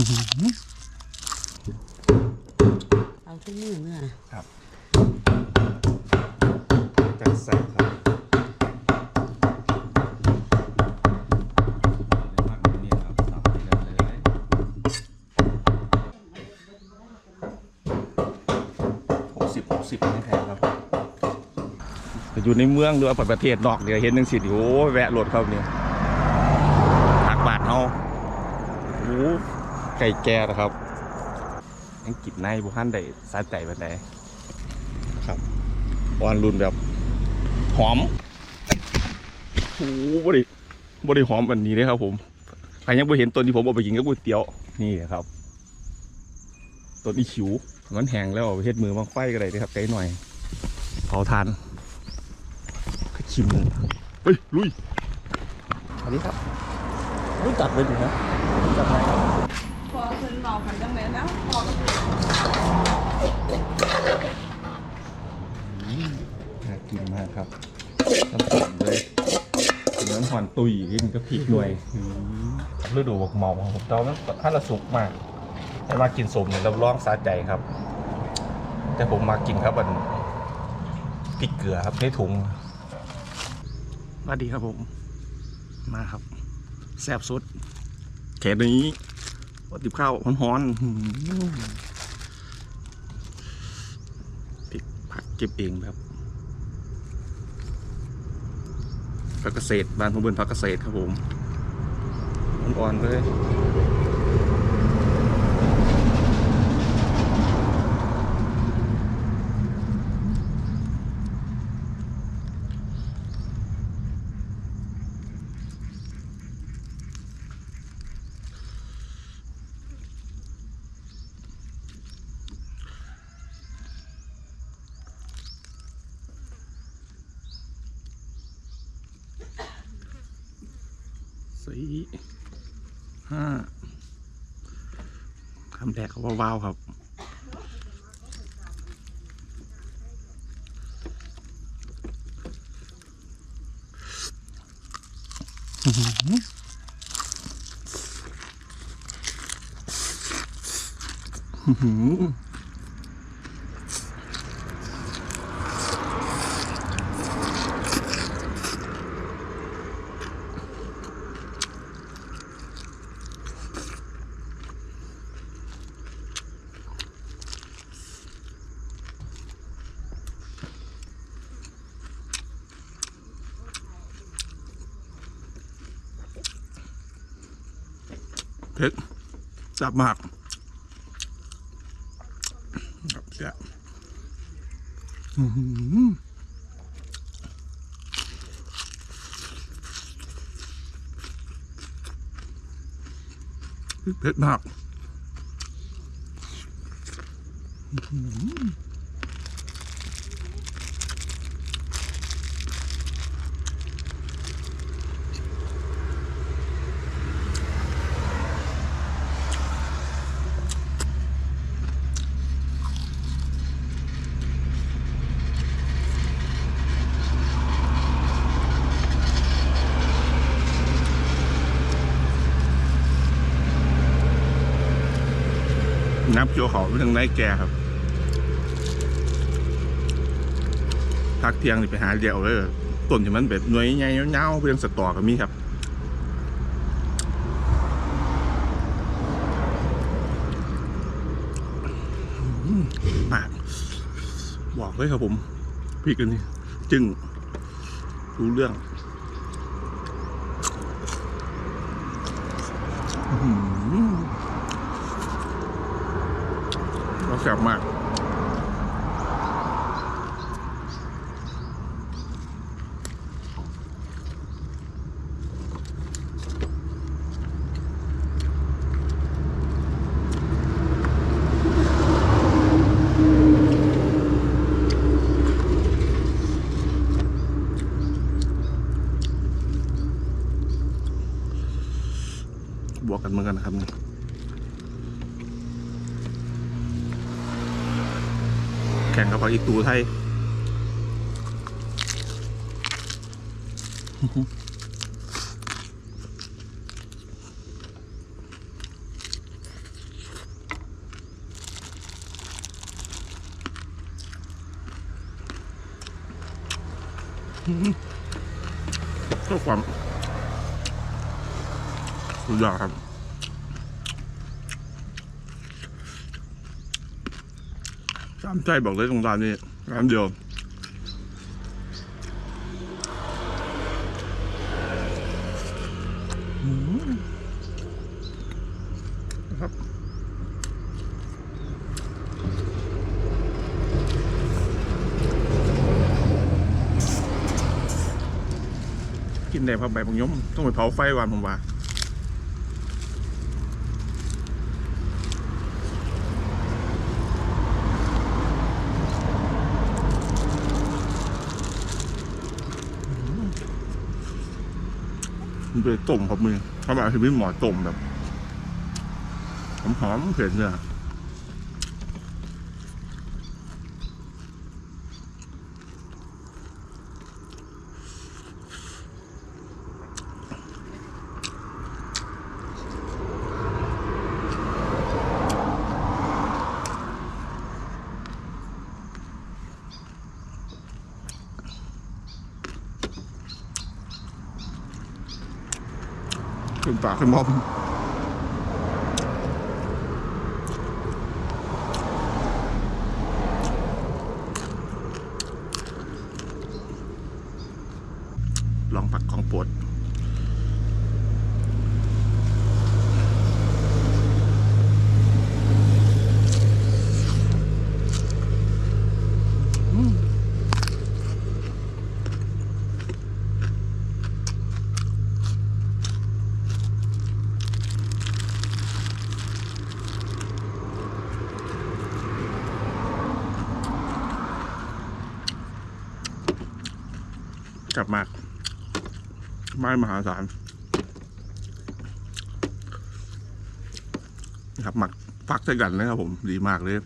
เอาทุกมือเนื้อนะจัดแซ่บครับนี่ครับสับไปกันเลยหกสิบหกสิบนี่แพงครับอยู่ในเมืองหรือว่าประเทศนอกเดี๋ยวเห็นหนึ่งสิโอ้ยแวะรถครับเนี่ยหักบาทเฮาโอ้ ไก่แก่นะครับยังกินในบุคันได้สาใจแบบไหนครับวานรุ่นแบบหอมโอ้โหบริบริหอมแบบนี้เลยครับ ผมใครยังไม่เห็นต้นที่ผมเอาไปกินกับก๋วยเตี๋ยวนี่ครับต้นอีขิวมันแห้งแล้วเอาไปเฮ็ดมือมางไฟก็ได้เลยครับไกลหน่อยเผาทานก็ชิมเลยเฮ้ยลุยอันนี้ครับรู้จักเลยดินะรู้จักไหมครับ นนอนกันจังเลยนะพอก็คือน่ากินมากครับน้ำหอมเลยน้ำหอนตุยกินก็พริกหน่วยฤดูบกเมาของผมตอนนั้นถ้าเราสุกมากให้มากินสมเนี่ยเราล่องสาใจครับ แต่ผมมากินครับมันพริกเกลือครับในถุงสวัสดีครับผม มาครับ แซ่บสุดแค่นี้ วัตถุข้าวฮ้อนๆอื้อหือพริกผักเก็บเองแบบผักเกษตรบ้านผมเป็นผักเกษตรครับผมอ่อนๆเลย สี่ห้าคำแรกเขาว่าว้าวครับอือหือ เผ็ดจับมากครับเสียเผ็ดมาก น้ำเกี๊ยวเขาเรื่องไรแกครับพักเที่ยงนี่ไปหาเดียวเลยต้นที่มันแบบหน่วยใหญ่ๆเงาๆเรื่องสตอก็มีครับมากบอกเลยครับผมพริกอันนี้จึงรู้เรื่องอืหือ เรา แซ่บมากบวกกันเหมือนกันนะครับ ข่งกับผักอีตูไทยก็ความสุดยอดครับามใจบอกเลยตรงร้านนี้ร้านเดียวครับกินได้พับใบบางยมต้องไปเผาไฟวันผมว่า มันเป็นต้มครับมือถ้าแบบคือไม่หมอต้มแบบหอมๆเผ็ดเนี่ย ขึ้นปากขึ้นมอมลองปักของปวด กลับมากไม้มหาศาลนะครับหมักฟักใส่กันนะครับผมดีมากเลย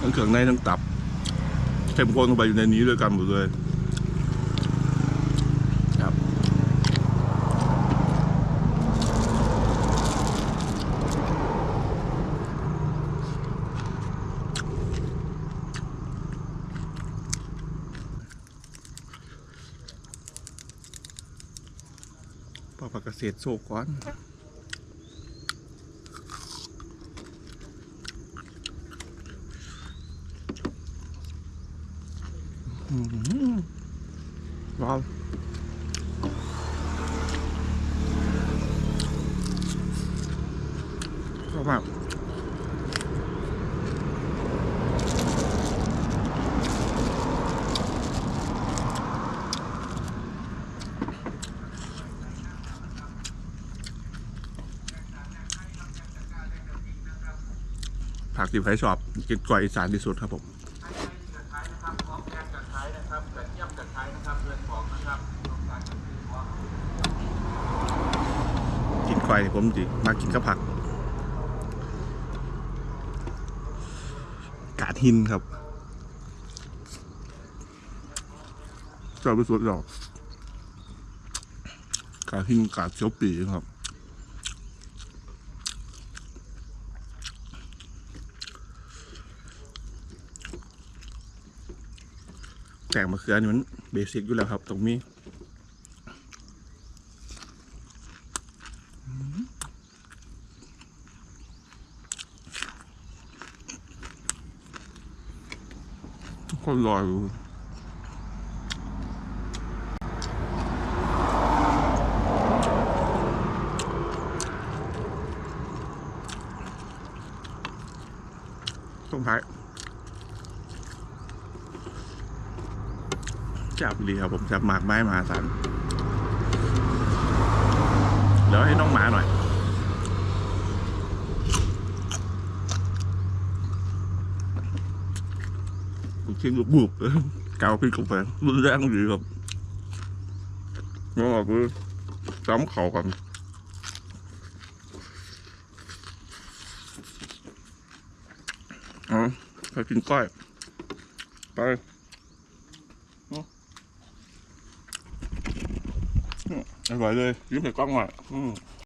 ทั้งเครื่องในทั้งตับเข้มข้นลงไปอยู่ในนี้ด้วยกันหมดเลย ครับ ปอผัก เกษตรโซก่อนอื้อหือว้าว ผักที่ใครชอบกินกว่าอีสานที่สุดครับผมกินควายผมจิมากินข้าวผัก กาดหินครับชอบที่สุดหรอกกาดหินกาดเขียวปีครับ แกงมะเขือนี่มันเบสิกอยู่แล้วครับ ตรงนี้คนรออยตรงท้าย จับดีครับผมจับหมากไม้มหาศาลเดี๋ยวให้น้องหมาหน่อยผมทิ้งลูกบุบเกาขึ้นกาแฟรุนแรงดีครับแล้วก็คือจ้ำเข่ากันอ๋อไปกินก้อยไปอืม อืมอร่อยเ